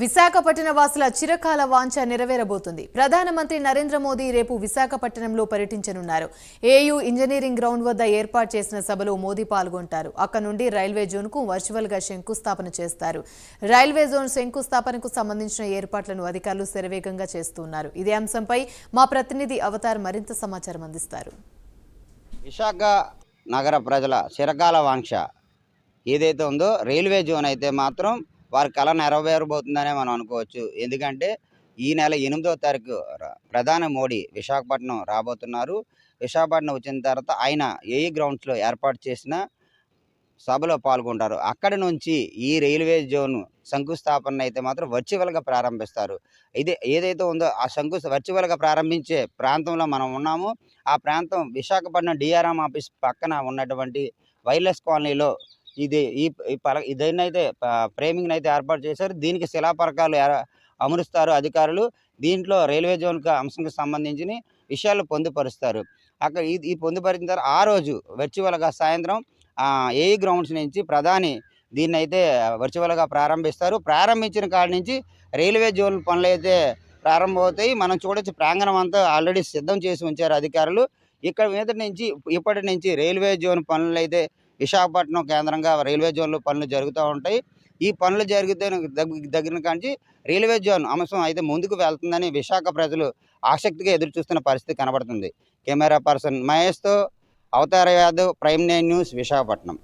విశాఖపట్న వాసుల చిరకాల వాంఛ నెరవేరబోతుంది. ప్రధానమంత్రి నరేంద్ర మోదీ రేపు విశాఖపట్నంలో పర్యటించనున్నారు. ఏయూ ఇంజనీరింగ్ గ్రౌండ్ వద్ద ఏర్పాటు చేసిన సభలో మోదీ పాల్గొంటారు. అక్కడ నుండి రైల్వే జోన్కు వర్చువల్గా శంకుస్థాపన చేస్తారు. రైల్వే జోన్ శంకుస్థాపనకు సంబంధించిన ఏర్పాట్లను అధికారులు శరవేగంగా చేస్తున్నారు. ఇదే అంశంపై మా ప్రతినిధి అవతార్ మరింత సమాచారం అందిస్తారు. విశాఖ నగర ప్రజల చిరకాల వాంఛ ఏదైతే ఉందో రైల్వే జోన్ అయితే మాత్రం వారి కళ నెరవేరబోతుందనే మనం అనుకోవచ్చు. ఎందుకంటే ఈ నెల ఎనిమిదో తారీఖు ర- ప్రధాని మోడీ విశాఖపట్నం రాబోతున్నారు. విశాఖపట్నం వచ్చిన తర్వాత ఆయన ఏ గ్రౌండ్స్లో ఏర్పాటు చేసిన సభలో పాల్గొంటారు. అక్కడి నుంచి ఈ రైల్వే జోన్ శంకుస్థాపన అయితే మాత్రం వర్చువల్గా ప్రారంభిస్తారు. ఇది ఏదైతే ఉందో ఆ శంకు వర్చువల్గా ప్రారంభించే ప్రాంతంలో మనం ఉన్నాము. ఆ ప్రాంతం విశాఖపట్నం డిఆర్ఎం ఆఫీస్ పక్కన ఉన్నటువంటి వైర్లెస్ కాలనీలో ఇది ఈ పల దీన్ని అయితే ఫ్రేమింగ్ అయితే ఏర్పాటు చేశారు. దీనికి శిలాపరకాలు అమరుస్తారు అధికారులు. దీంట్లో రైల్వే జోన్కి అంశంకి సంబంధించిన విషయాలు పొందుపరుస్తారు. అక్కడ ఈ ఈ పొందుపరిచిన తర్వాత ఆ రోజు వర్చువల్గా సాయంత్రం ఏ గ్రౌండ్స్ నుంచి ప్రధాని దీన్ని అయితే వర్చువల్గా ప్రారంభిస్తారు. ప్రారంభించిన కాడి నుంచి రైల్వే జోన్ పనులు అయితే ప్రారంభమవుతాయి. మనం చూడొచ్చు ప్రాంగణం అంతా ఆల్రెడీ సిద్ధం చేసి ఉంచారు అధికారులు. ఇక్కడ మీద నుంచి ఇప్పటి నుంచి రైల్వే జోన్ పనులు అయితే విశాఖపట్నం కేంద్రంగా రైల్వే జోన్లో పనులు జరుగుతూ ఉంటాయి. ఈ పనులు జరిగితే దగ్గర కాంచి రైల్వే జోన్ అంశం అయితే ముందుకు వెళ్తుందని విశాఖ ప్రజలు ఆసక్తిగా ఎదురు చూస్తున్న పరిస్థితి కనబడుతుంది. కెమెరా పర్సన్ మహేష్తో అవతార Yadav prime nine news Visakhapatnam.